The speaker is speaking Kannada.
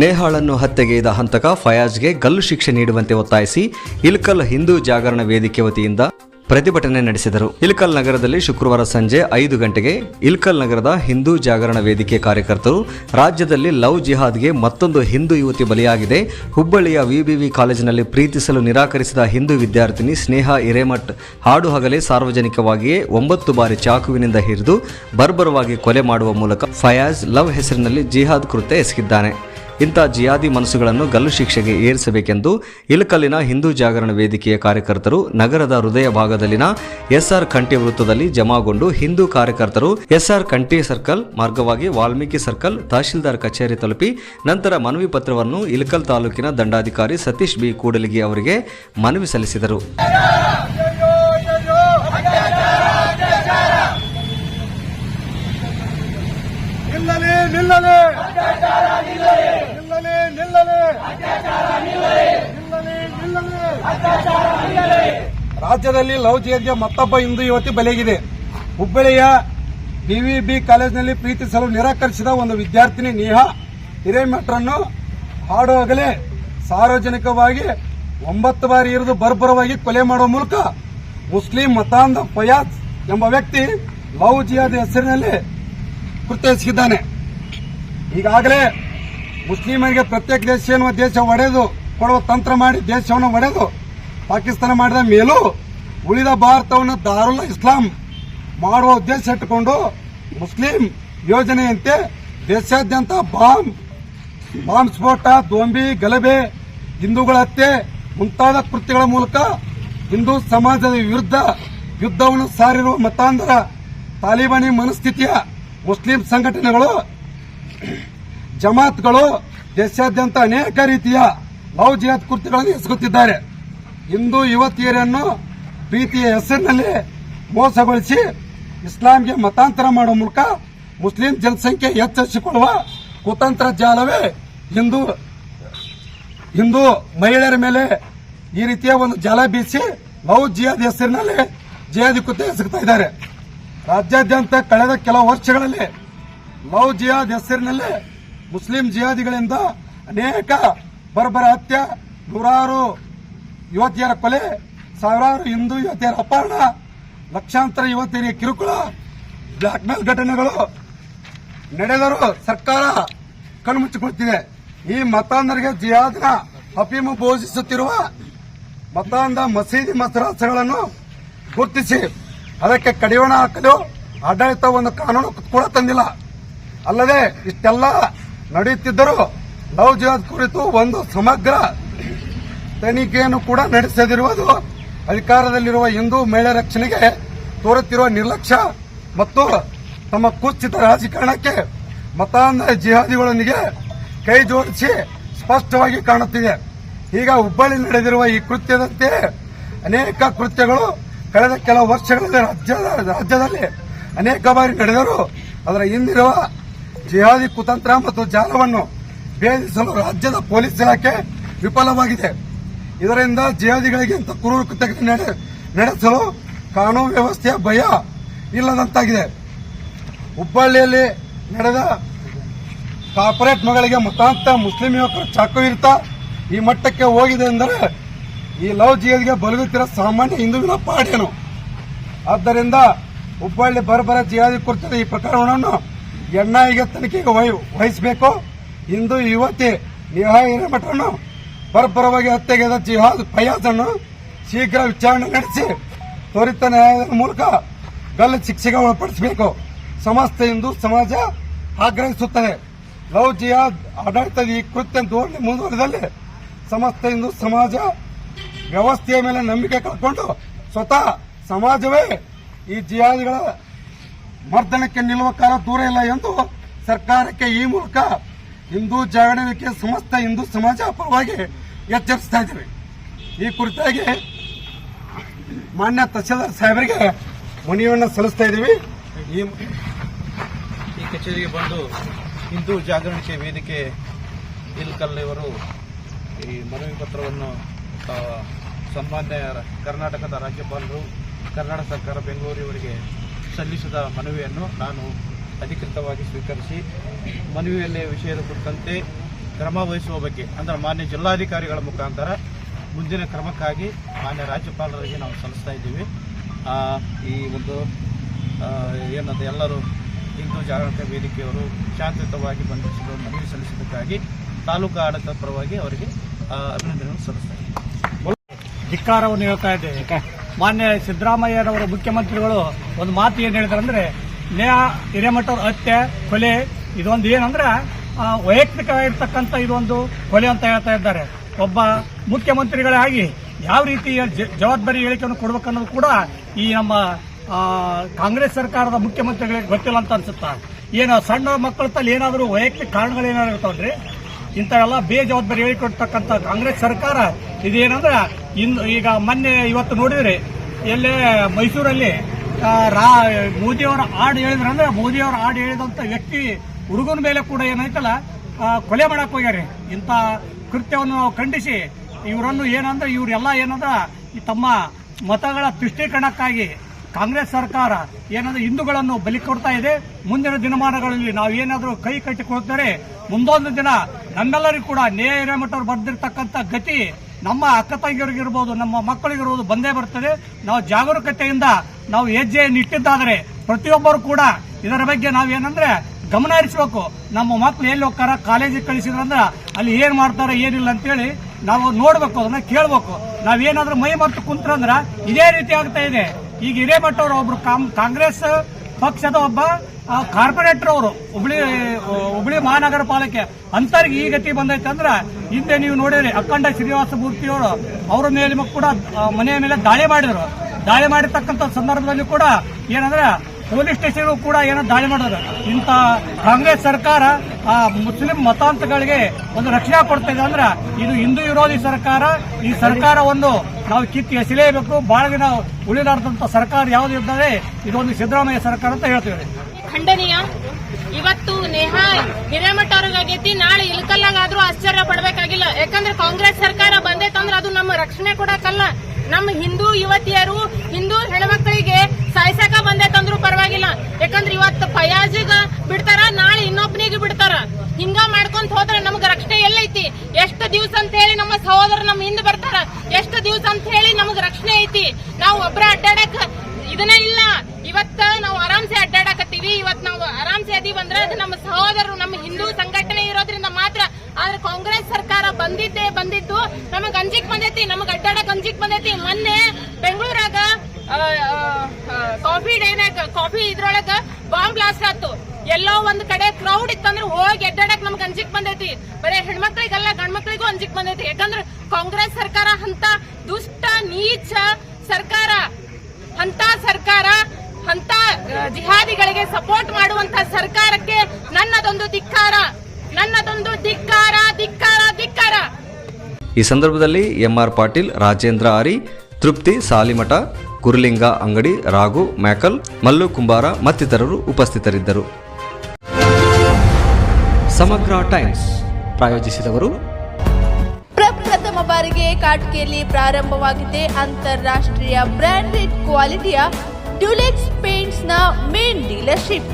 ನೇಹಾಳನ್ನು ಹತ್ಯೆಗೈದ ಹಂತಕ ಫಯಾಜ್ಗೆ ಗಲ್ಲು ಶಿಕ್ಷೆ ನೀಡುವಂತೆ ಒತ್ತಾಯಿಸಿ ಇಲ್ಕಲ್ ಹಿಂದೂ ಜಾಗರಣ ವೇದಿಕೆ ವತಿಯಿಂದ ಪ್ರತಿಭಟನೆ ನಡೆಸಿದರು. ಇಲ್ಕಲ್ ನಗರದಲ್ಲಿ ಶುಕ್ರವಾರ ಸಂಜೆ ಐದು ಗಂಟೆಗೆ ಇಲ್ಕಲ್ ನಗರದ ಹಿಂದೂ ಜಾಗರಣ ವೇದಿಕೆ ಕಾರ್ಯಕರ್ತರು ರಾಜ್ಯದಲ್ಲಿ ಲವ್ ಜಿಹಾದ್ಗೆ ಮತ್ತೊಂದು ಹಿಂದೂ ಯುವತಿ ಬಲಿಯಾಗಿದೆ. ಹುಬ್ಬಳ್ಳಿಯ ವಿಬಿವಿ ಕಾಲೇಜಿನಲ್ಲಿ ಪ್ರೀತಿಸಲು ನಿರಾಕರಿಸಿದ ಹಿಂದೂ ವಿದ್ಯಾರ್ಥಿನಿ ಸ್ನೇಹ ಹಿರೇಮಠ್ ಹಾಡು ಹಗಲೇ ಸಾರ್ವಜನಿಕವಾಗಿಯೇ ಒಂಬತ್ತು ಬಾರಿ ಚಾಕುವಿನಿಂದ ಹಿರಿದು ಬರ್ಬರವಾಗಿ ಕೊಲೆ ಮಾಡುವ ಮೂಲಕ ಫಯಾಜ್ ಲವ್ ಹೆಸರಿನಲ್ಲಿ ಜಿಹಾದ್ ಕೃತ್ಯ ಎಸಗಿದ್ದಾನೆ. ಇಂಥ ಜಿಯಾದಿ ಮನಸ್ಸುಗಳನ್ನು ಗಲ್ಲು ಶಿಕ್ಷೆಗೆ ಏರಿಸಬೇಕೆಂದು ಇಲಕಲ್ಲಿನ ಹಿಂದೂ ಜಾಗರಣ ವೇದಿಕೆಯ ಕಾರ್ಯಕರ್ತರು ನಗರದ ಹೃದಯ ಭಾಗದಲ್ಲಿನ ಎಸ್ಆರ್ ಕಂಠಿ ವೃತ್ತದಲ್ಲಿ ಜಮಾಗೊಂಡು ಹಿಂದೂ ಕಾರ್ಯಕರ್ತರು ಎಸ್ಆರ್ ಕಂಠಿ ಸರ್ಕಲ್, ಮಾರ್ಗವಾಗಿ ವಾಲ್ಮೀಕಿ ಸರ್ಕಲ್, ತಹಶೀಲ್ದಾರ್ ಕಚೇರಿ ತಲುಪಿ ನಂತರ ಮನವಿ ಪತ್ರವನ್ನು ಇಲಕಲ್ ತಾಲೂಕಿನ ದಂಡಾಧಿಕಾರಿ ಸತೀಶ್ ಬಿ ಕೂಡಲಿಗಿ ಅವರಿಗೆ ಮನವಿ ಸಲ್ಲಿಸಿದರು. ನಿಲ್ಲಲಿ ನಿಲ್ಲಲಿ ನಿಲ್ಲಲಿ ನಿಲ್ಲಲಿ ರಾಜ್ಯದಲ್ಲಿ ಲವ್ ಜಿಹಾದ್ಗೆ ಮತ್ತೊಬ್ಬ ಹಿಂದೂ ಯುವತಿ ಬಲಿಯಾಗಿದೆ. ಹುಬ್ಬಳ್ಳಿಯ ಬಿವಿಬಿ ಕಾಲೇಜಿನಲ್ಲಿ ಪ್ರೀತಿಸಲು ನಿರಾಕರಿಸಿದ ಒಂದು ವಿದ್ಯಾರ್ಥಿನಿ ನೇಹಾ ಹಿರೇಮಠರನ್ನು ಹಾಡುವಾಗಲೇ ಸಾರ್ವಜನಿಕವಾಗಿ ಒಂಬತ್ತು ಬಾರಿ ಇರಿದು ಬರ್ಬರವಾಗಿ ಕೊಲೆ ಮಾಡುವ ಮೂಲಕ ಮುಸ್ಲಿಂ ಮತಾಂಧ ಫಯಾಜ್ ಎಂಬ ವ್ಯಕ್ತಿ ಲವ್ ಜಿಹಾದ್ ಹೆಸರಿನಲ್ಲಿ ಕೃತ್ಯ ಎಸಗಿದ್ದಾನೆ ಈಗಾಗಲೇ ಮುಸ್ಲಿಮರಿಗೆ ಪ್ರತ್ಯೇಕ ದೇಶ ಎನ್ನುವ ದೇಶ ಒಡೆದು, ಕೊಡುವ ತಂತ್ರ ಮಾಡಿ ದೇಶವನ್ನು ಒಡೆದು, ಪಾಕಿಸ್ತಾನ ಮಾಡಿದ ಮೇಲೂ ಉಳಿದ ಭಾರತವನ್ನು ದಾರುಲ್ ಇಸ್ಲಾಂ ಮಾಡುವ ಉದ್ದೇಶ ಇಟ್ಟುಕೊಂಡು ಮುಸ್ಲಿಂ ಯೋಜನೆಯಂತೆ ದೇಶಾದ್ಯಂತ ಬಾಂಬ್ ಬಾಂಬ್ ಸ್ಫೋಟ, ದೊಂಬಿ, ಗಲಭೆ, ಹಿಂದೂಗಳ ಹತ್ಯೆ ಮುಂತಾದ ಕೃತ್ಯಗಳ ಮೂಲಕ ಹಿಂದೂ ಸಮಾಜದ ವಿರುದ್ಧ ಯುದ್ಧವನ್ನು ಸಾರಿರುವ ಮತಾಂಧರ, ತಾಲಿಬಾನಿ ಮನಸ್ಥಿತಿಯ ಮುಸ್ಲಿಂ ಸಂಘಟನೆಗಳು ಜಮಾತ್ಗಳು ದೇಶಾದ್ಯಂತ ಅನೇಕ ರೀತಿಯ ಲವ್ ಜಿಹಾದ್ ಕೃತ್ಯಗಳನ್ನು ಎಸಗುತ್ತಿದ್ದಾರೆ. ಹಿಂದೂ ಯುವತಿಯರನ್ನು ಪ್ರೀತಿಯ ಹೆಸರಿನಲ್ಲಿ ಮೋಸಗೊಳಿಸಿ ಇಸ್ಲಾಂಗೆ ಮತಾಂತರ ಮಾಡುವ ಮೂಲಕ ಮುಸ್ಲಿಂ ಜನಸಂಖ್ಯೆ ಹೆಚ್ಚಿಸಿಕೊಳ್ಳುವ ಕುತಂತ್ರ ಜಾಲವೇ ಹಿಂದೂ ಹಿಂದೂ ಮಹಿಳೆಯರ ಮೇಲೆ ಈ ರೀತಿಯ ಒಂದು ಜಾಲ ಬೀಸಿ ಲವ್ ಜಿಹಾದ್ ಹೆಸರಿನಲ್ಲಿ ಜಿಹಾದಿ ಕೃತ್ಯ ಎಸಗುತ್ತಿದ್ದಾರೆ ರಾಜ್ಯಾದ್ಯಂತ ಕಳೆದ ಕೆಲವು ವರ್ಷಗಳಲ್ಲಿ ಲವ್ ಜಿಹಾದ್ ಹೆಸರಿನಲ್ಲಿ ಮುಸ್ಲಿಂ ಜಿಹಾದಿಗಳಿಂದ ಅನೇಕ ಬರ್ಬರ ಹತ್ಯೆ, ನೂರಾರು ಯುವತಿಯರ ಕೊಲೆ, ಸಾವಿರಾರು ಹಿಂದೂ ಯುವತಿಯರ ಅಪಹರಣ, ಲಕ್ಷಾಂತರ ಯುವತಿಯರಿಗೆ ಕಿರುಕುಳ ಬ್ಲಾಕ್ ಮೇಲ್ ಘಟನೆಗಳು ನಡೆದರೂ ಸರ್ಕಾರ ಕಣ್ಮುಚ್ಚಿಕೊಳ್ತಿದೆ. ಈ ಮತಾಂಧರಿಗೆ ಜಿಹಾದ್ನ ಅಫೀಮು ಬೋಧಿಸುತ್ತಿರುವ ಮತಾಂಧ ಮಸೀದಿ ಮಸರಾಸಗಳನ್ನು ಗುರುತಿಸಿ, ಅದಕ್ಕೆ ಕಡಿವಾಣ ಹಾಕಲು ಆಡಳಿತ ಒಂದು ಕಾನೂನು ಕೂಡ ತಂದಿಲ್ಲ. ಅಲ್ಲದೆ ಇಷ್ಟೆಲ್ಲ ನಡೆಯುತ್ತಿದ್ದರೂ ಲವ್ ಜಿಹಾದ್ ಕುರಿತು ಒಂದು ಸಮಗ್ರ ತನಿಖೆಯನ್ನು ಕೂಡ ನಡೆಸದಿರುವುದು ಅಧಿಕಾರದಲ್ಲಿರುವ ಹಿಂದೂ ಮಹಿಳೆ ರಕ್ಷಣೆಗೆ ತೋರುತ್ತಿರುವ ನಿರ್ಲಕ್ಷ್ಯ ಮತ್ತು ತಮ್ಮ ಕುಸ್ಥಿತ ರಾಜಕಾರಣಕ್ಕೆ ಮತಾಂಧ ಜಿಹಾದಿಗಳೊಂದಿಗೆ ಕೈ ಜೋಡಿಸಿ ಸ್ಪಷ್ಟವಾಗಿ ಕಾಣುತ್ತಿದೆ. ಈಗ ಹುಬ್ಬಳ್ಳಿ ನಡೆದಿರುವ ಈ ಕೃತ್ಯದಂತೆ ಅನೇಕ ಕೃತ್ಯಗಳು ಕಳೆದ ಕೆಲವು ವರ್ಷಗಳಲ್ಲಿ ರಾಜ್ಯದ, ರಾಜ್ಯದಲ್ಲಿ ಅನೇಕ ಬಾರಿ ನಡೆದರೂ ಅದರ ಹಿಂದಿರುವ ಜಿಹಾದಿ ಕುತಂತ್ರ ಮತ್ತು ಜಾಲವನ್ನು ಭೇದಿಸಲು ರಾಜ್ಯದ ಪೊಲೀಸ್ ಇಲಾಖೆ ವಿಫಲವಾಗಿದೆ. ಇದರಿಂದ ಜಿಹಾದಿಗಳಿಗೆ ಕ್ರೂರ ಕೃತ್ಯ ನಡೆ- ನಡೆಸಲು ಕಾನೂನು ವ್ಯವಸ್ಥೆಯ ಭಯ ಇಲ್ಲದಂತಾಗಿದೆ. ಹುಬ್ಬಳ್ಳಿಯಲ್ಲಿ ನಡೆದ ಕಾರ್ಪೊರೇಟ್ ಮಗಳಿಗೆ ಮತಾಂತ ಮುಸ್ಲಿಂ ಯುವಕರು ಚಾಕು ಇರ್ತಾ ಈ ಮಟ್ಟಕ್ಕೆ ಹೋಗಿದೆ ಎಂದರೆ ಈ ಲವ್ ಜಿಹಾದಿಗೆ ಬಲಗುತ್ತಿರೋ ಸಾಮಾನ್ಯ ಹಿಂದುವಿನ ಪಾಡೇನು? ಆದ್ದರಿಂದ ಹುಬ್ಬಳ್ಳಿ ಬರಬರ ಜಿಹಾದಿ ಕುರಿತ ಈ ಪ್ರಕರಣವನ್ನು ಎನ್ಐಗೆ ತನಿಖೆಗೆ ವಹಿ- ವಹಿಸಬೇಕು. ಇಂದು ಯುವತಿ ನೇಹಾ ಹಿರೇಮಠನು ಪರಪರವಾಗಿ ಹತ್ಯೆಗೆದ ಜಿಹಾದ್ ಫಯಾಜನ್ನು ಶೀಘ್ರ ವಿಚಾರಣೆ ನಡೆಸಿ ತ್ವರಿತ ನ್ಯಾಯದ ಮೂಲಕ ಗಲ್ಲ ಶಿಕ್ಷೆಗೆ ಒಳಪಡಿಸಬೇಕು. ಸಮಸ್ತ ಹಿಂದೂ ಸಮಾಜ ಆಗ್ರಹಿಸುತ್ತದೆ. ಲವ್, ಜಿಹಾದ್ ಆಡಳಿತದ ಈ ಕೃತ್ಯ ಧೋರಣೆ ಮುಂದುವರೆದಲ್ಲಿ ಸಮಸ್ತ ಹಿಂದೂ ಸಮಾಜ ವ್ಯವಸ್ಥೆಯ ಮೇಲೆ ನಂಬಿಕೆ ಕಳ್ಕೊಂಡು ಸ್ವತಃ ಸಮಾಜವೇ ಈ ಜಿಹಾದಿಗಳ ಮರ್ದನಕ್ಕೆ ನಿಲ್ಲುವ ಕಾಲ ದೂರ ಇಲ್ಲ ಎಂದು ಸರ್ಕಾರಕ್ಕೆ ಈ ಮೂಲಕ ಹಿಂದೂ ಜಾಗರಣೆ ಸಮಸ್ತ ಹಿಂದೂ ಸಮಾಜ ಪರವಾಗಿ ಎಚ್ಚರಿಸ್ತಾ ಇದ್ದೀವಿ. ಈ ಕುರಿತಾಗಿ ಮಾನ್ಯ ತಹಸೀಲ್ದಾರ್ ಸಾಹೇಬರಿಗೆ ಮನವಿಯನ್ನು ಸಲ್ಲಿಸ್ತಾ ಇದ್ದೀವಿ. ಈ ಈ ಕಚೇರಿಗೆ ಬಂದು ಹಿಂದೂ ಜಾಗರಣೆ ವೇದಿಕೆ ಇಲ್ಕಲ್ ಇವರು ಈ ಮನವಿ ಪತ್ರವನ್ನು ಸನ್ಮಾನ್ಯ ಕರ್ನಾಟಕದ ರಾಜ್ಯಪಾಲರು, ಕರ್ನಾಟಕ ಸರ್ಕಾರ ಬೆಂಗಳೂರು ಇವರಿಗೆ ಸಲ್ಲಿಸಿದ ಮನವಿಯನ್ನು ನಾನು ಅಧಿಕೃತವಾಗಿ ಸ್ವೀಕರಿಸಿ, ಮನವಿಯಲ್ಲಿ ವಿಷಯದ ಕುರಿತಂತೆ ಕ್ರಮ ವಹಿಸುವ ಬಗ್ಗೆ, ಅಂದರೆ ಮಾನ್ಯ ಜಿಲ್ಲಾಧಿಕಾರಿಗಳ ಮುಖಾಂತರ ಮುಂದಿನ ಕ್ರಮಕ್ಕಾಗಿ ಮಾನ್ಯ ರಾಜ್ಯಪಾಲರಿಗೆ ನಾವು ಸಲ್ಲಿಸ್ತಾ ಇದ್ದೀವಿ. ಈ ಒಂದು ಏನಂತ ಎಲ್ಲರೂ ಹಿಂದೂ ಜಾಗೃತಿ ವೇದಿಕೆಯವರು ಶಾಂತಿಯುತವಾಗಿ ಬಂಧಿಸಿದ ಮನವಿ ಸಲ್ಲಿಸಿದ್ದಕ್ಕಾಗಿ ತಾಲೂಕು ಆಡಳಿತ ಪರವಾಗಿ ಅವರಿಗೆ ಅಭಿನಂದನೆಯನ್ನು ಸಲ್ಲಿಸ್ತಾ ಇದ್ದೀವಿ. ಧಿಕ್ಕಾರವನ್ನು ಹೇಳ್ತಾ ಇದ್ದೇವೆ ಮಾನ್ಯ ಸಿದ್ದರಾಮಯ್ಯನವರು ಮುಖ್ಯಮಂತ್ರಿಗಳು ಒಂದು ಮಾತು ಏನು ಹೇಳಿದ್ರು ಅಂದ್ರೆ ನೇಹ ಹಿರೇಮಠ ಹತ್ಯೆ, ಕೊಲೆ, ಇದೊಂದು ಏನಂದ್ರೆ ವೈಯಕ್ತಿಕವಾಗಿರ್ತಕ್ಕಂಥ ಇದೊಂದು ಕೊಲೆ ಅಂತ ಹೇಳ್ತಾ ಇದ್ದಾರೆ. ಒಬ್ಬ ಮುಖ್ಯಮಂತ್ರಿಗಳಾಗಿ ಯಾವ ರೀತಿ ಜವಾಬ್ದಾರಿ ಹೇಳಿಕೆಯನ್ನು ಕೊಡಬೇಕನ್ನೋದು ಕೂಡ ಈ ನಮ್ಮ ಕಾಂಗ್ರೆಸ್ ಸರ್ಕಾರದ ಮುಖ್ಯಮಂತ್ರಿಗಳಿಗೆ ಗೊತ್ತಿಲ್ಲ ಅಂತ ಅನ್ಸುತ್ತಾ? ಏನು ಸಣ್ಣ ಮಕ್ಕಳ ತಲೆ ಏನಾದರೂ ವೈಯಕ್ತಿಕ ಕಾರಣಗಳು ಏನಾದ್ರು ಇರ್ತಾವ್ರಿ? ಇಂಥವೆಲ್ಲ ಬೇಜವಾಬ್ದಾರಿ ಹೇಳಿಕೊಡ್ತಕ್ಕಂಥ ಕಾಂಗ್ರೆಸ್ ಸರ್ಕಾರ ಇದೇನಂದ್ರೆ ಇನ್ನು ಈಗ ಮೊನ್ನೆ ಇವತ್ತು ನೋಡಿದ್ರಿ ಎಲ್ಲೇ ಮೈಸೂರಲ್ಲಿ ರಾ ಮೋದಿಯವರ ಹಾಡು ಹೇಳಿದ್ರಂದ್ರೆ ಮೋದಿಯವರ ಹಾಡು ಹೇಳಿದಂತ ವ್ಯಕ್ತಿ ಹುಡುಗನ ಮೇಲೆ ಕೂಡ ಏನಾಯ್ತಲ್ಲ ಕೊಲೆ ಮಾಡಕ್ ಹೋಗ್ಯಾರಿ. ಇಂಥ ಕೃತ್ಯವನ್ನು ನಾವು ಖಂಡಿಸಿ ಇವರನ್ನು ಏನಂದ್ರೆ ಇವರೆಲ್ಲ ಏನಂದ್ರ ತಮ್ಮ ಮತಗಳ ತುಷ್ಟೀಕರಣಕ್ಕಾಗಿ ಕಾಂಗ್ರೆಸ್ ಸರ್ಕಾರ ಏನಂದ್ರೆ ಹಿಂದೂಗಳನ್ನು ಬಲಿ ಕೊಡ್ತಾ ಇದೆ. ಮುಂದಿನ ದಿನಮಾನಗಳಲ್ಲಿ ನಾವು ಏನಾದರೂ ಕೈ ಕಟ್ಟಿಕೊಳ್ತಾರೆ ಮುಂದೊಂದು ದಿನ ನಮ್ಮೆಲ್ಲರಿಗೂ ಕೂಡ ನೇಹ ಹಿರೇಮಠವ್ರು ಬರೆದಿರ್ತಕ್ಕಂಥ ಗತಿ ನಮ್ಮ ಅಕ್ಕ ತಂಗಿಯರಿಗಿರ್ಬೋದು ನಮ್ಮ ಮಕ್ಕಳಿಗಿರ್ಬೋದು ಬಂದೇ ಬರ್ತದೆ. ನಾವು ಜಾಗರೂಕತೆಯಿಂದ ನಾವು ಹೆಜ್ಜೆಯನ್ನು ಇಟ್ಟಿದ್ದಾದರೆ ಪ್ರತಿಯೊಬ್ಬರು ಕೂಡ ಇದರ ಬಗ್ಗೆ ನಾವೇನಂದ್ರೆ ಗಮನ ಹರಿಸಬೇಕು. ನಮ್ಮ ಮಕ್ಕಳು ಎಲ್ಲಿ ಹೋಗ್ತಾರ, ಕಾಲೇಜಿಗೆ ಕಳಿಸಿದ್ರಂದ್ರ ಅಲ್ಲಿ ಏನು ಮಾಡ್ತಾರೆ, ಏನಿಲ್ಲ ಅಂತೇಳಿ ನಾವು ನೋಡ್ಬೇಕು, ಅದನ್ನ ಕೇಳ್ಬೇಕು. ನಾವೇನಾದ್ರೂ ಮೈ ಮರೆತು ಕುಂತ್ರಂದ್ರೆ ಇದೇ ರೀತಿ ಆಗ್ತಾ ಇದೆ. ಈಗ ಹಿರೇಮಠವ್ರು ಒಬ್ರು ಕಾಂಗ್ರೆಸ್ ಪಕ್ಷದ ಒಬ್ಬ ಕಾರ್ಪೊರೇಟರ್ ಅವರು ಹುಬ್ಳಿ ಹುಬ್ಳಿ ಮಹಾನಗರ ಪಾಲಿಕೆ ಅಂತರಿಗೆ ಈ ಗತಿ ಬಂದೈತೆ ಅಂದ್ರೆ ಹಿಂದೆ ನೀವು ನೋಡಿದ್ರಿ ಅಖಂಡ ಶ್ರೀನಿವಾಸ ಮೂರ್ತಿಯವರು ಅವರ ಮೇಲೆ ಕೂಡ ಮನೆಯ ಮೇಲೆ ದಾಳಿ ಮಾಡಿದ್ರು. ದಾಳಿ ಮಾಡಿರ್ತಕ್ಕಂಥ ಸಂದರ್ಭದಲ್ಲಿ ಕೂಡ ಏನಂದ್ರೆ ಪೊಲೀಸ್ ಸ್ಟೇಷನ್ ಕೂಡ ಏನೋ ದಾಳಿ ಮಾಡೋದು ಇಂಥ ಕಾಂಗ್ರೆಸ್ ಸರ್ಕಾರ, ಆ, ಮುಸ್ಲಿಂ ಮತಾಂತಗಳಿಗೆ ಒಂದು ರಕ್ಷಣೆ ಕೊಡ್ತಾ ಇದೆ ಅಂದ್ರೆ ಇದು ಹಿಂದೂ ವಿರೋಧಿ ಸರ್ಕಾರ. ಈ ಸರ್ಕಾರ ಒಂದು ನಾವು ಕಿತ್ತು ಎಸಿಲೇಬೇಕು ಬಹಳ ದಿನ ಸರ್ಕಾರ ಯಾವ್ದು ಇದ್ದಾರೆ ಇದೊಂದು ಸಿದ್ದರಾಮಯ್ಯ ಸರ್ಕಾರ ಅಂತ ಹೇಳ್ತೀವಿ. ಖಂಡನೀಯ. ಇವತ್ತು ನೇಹಾ ಹಿರೇಮಠ ಅವ್ರಿಗಾಗೈತಿ ನಾಳೆ ಇಲ್ಕಲ್ಲಾಗಾದ್ರೂ ಆಶ್ಚರ್ಯ ಪಡಬೇಕಾಗಿಲ್ಲ. ಯಾಕಂದ್ರೆ ಕಾಂಗ್ರೆಸ್ ಸರ್ಕಾರ ಬಂದೈತಂದ್ರೆ ಅದು ನಮ್ಮ ರಕ್ಷಣೆ ಕೊಡಕಲ್ಲ ನಮ್ಮ ಹಿಂದೂ ಯುವತಿಯರು, ಹಿಂದೂ ಹೆಣ್ಮಕ್ಳಿಗೆ ಸಾಯ್ಸಕ ಬಂದೈತಂದ್ರೂ ಪರವಾಗಿಲ್ಲ. ಯಾಕಂದ್ರೆ ಇವತ್ತು ಫಯಾಜಿಗ ಬಿಡ್ತಾರ, ನಾಳೆ ಇನ್ನೊಬ್ಬನಿಗೆ ಬಿಡ್ತಾರ. ಹಿಂಗ ಮಾಡ್ಕೊಂತ ಹೋದ್ರೆ ನಮ್ಗೆ ರಕ್ಷಣೆ ಎಲ್ಲೈತಿ. ಎಷ್ಟು ದಿವಸ ಅಂತ ಹೇಳಿ ನಮ್ಮ ಸಹೋದರ ನಮ್ಮ ಹಿಂದ್ ಬರ್ತಾರ. ಎಷ್ಟು ದಿವಸ ಅಂತ ಹೇಳಿ ನಮಗ್ ರಕ್ಷಣೆ ಐತಿ. ನಾವು ಒಬ್ರ ಅಡ್ಡಾಡಕ್ ಇದನ್ನ ಇಲ್ಲ ಇವತ್ತ ನಾವು ಆರಾಮ್ಸೆ ಅಡ್ಡಾಡಕತ್ತೀವಿ ಇವತ್ ನಾವು ಆರಾಮ್ಸೆ ಅದೀವಿ ಅಂದ್ರೆ ಅದು ನಮ್ಮ ಸಹೋದರರು, ನಮ್ಮ ಹಿಂದೂ ಸಂಘಟನೆ ಇರೋದ್ರಿಂದ ಮಾತ್ರ. ಆದ್ರೆ ಕಾಂಗ್ರೆಸ್ ಸರ್ಕಾರ ಬಂದಿದ್ದೇ ಬಂದಿದ್ದು ನಮಗ್ ಅಂಜಿಕ್ ಬಂದೈತಿ, ನಮಗ್ ಅಡ್ಡಾಡಕ್ ಅಂಜಿಕ್ ಬಂದೈತಿ. ಮೊನ್ನೆ ಬೆಂಗಳೂರಾಗ ಕಾಫಿ ಡೇನಾಗ ಕಾಫಿ ಇದ್ರೊಳಗ ಬಾಂಬ್ ಬ್ಲಾಸ್ಟ್ ಆತು ಎಲ್ಲೋ ಒಂದ್ ಕಡೆ ಕ್ರೌಡ್ ಇತ್ತಂದ್ರೆ ಹೋಗಿ ಅಡ್ಡಾಡಕ್ ನಮ್ಗೆ ಅಂಜಿಕ್ ಬಂದೈತಿ. ಬರೀ ಹೆಣ್ಮಕ್ಳಿಗಲ್ಲ, ಗಂಡ್ಮಕ್ಳಿಗೂ ಅಂಜಿಕ್ ಬಂದೈತಿ. ಯಾಕಂದ್ರೆ ಕಾಂಗ್ರೆಸ್ ಸರ್ಕಾರ ಅಂತ ದುಷ್ಟ, ನೀಚ ಸರ್ಕಾರ, ಅಂತ ಸರ್ಕಾರ, ಅಂತ ಜಿಹಾದಿಗಳಿಗೆ ಸಪೋರ್ಟ್ ಮಾಡುವಂತ ಸರ್ಕಾರಕ್ಕೆ ನನ್ನದೊಂದು ಧಿಕ್ಕಾರ ನನ್ನದೊಂದು ಧಿಕ್ಕಾರ ಧಿಕ್ಕಾರ ಧಿಕ್ಕಾರ. ಈ ಸಂದರ್ಭದಲ್ಲಿ ಎಂಆರ್ ಪಾಟೀಲ್ ರಾಜೇಂದ್ರ ಆರಿ ತೃಪ್ತಿ ಸಾಲಿಮಠ ಗುರುಲಿಂಗ ಅಂಗಡಿ ರಾಘು ಮ್ಯಾಕಲ್ ಮಲ್ಲು ಕುಂಬಾರ ಮತ್ತಿತರರು ಉಪಸ್ಥಿತರಿದ್ದರು. ಸಮಗ್ರ ಟೈಮ್ಸ್ ಪ್ರಾಯೋಜಿಸಿದವರು ಪ್ರಪ್ರಥಮ ಪ್ರಪ್ರಥಮ ಬಾರಿಗೆ ಕಾಟ್ಕೆಯಲ್ಲಿ ಪ್ರಾರಂಭವಾಗಿದೆ ಅಂತಾರಾಷ್ಟ್ರೀಯ ಬ್ರಾಂಡೆಡ್ ಕ್ವಾಲಿಟಿಯ ಡ್ಯುಲೆಕ್ಸ್ ಪೇಂಟ್ಸ್ನ ಮೇನ್ ಡೀಲರ್ಶಿಪ್.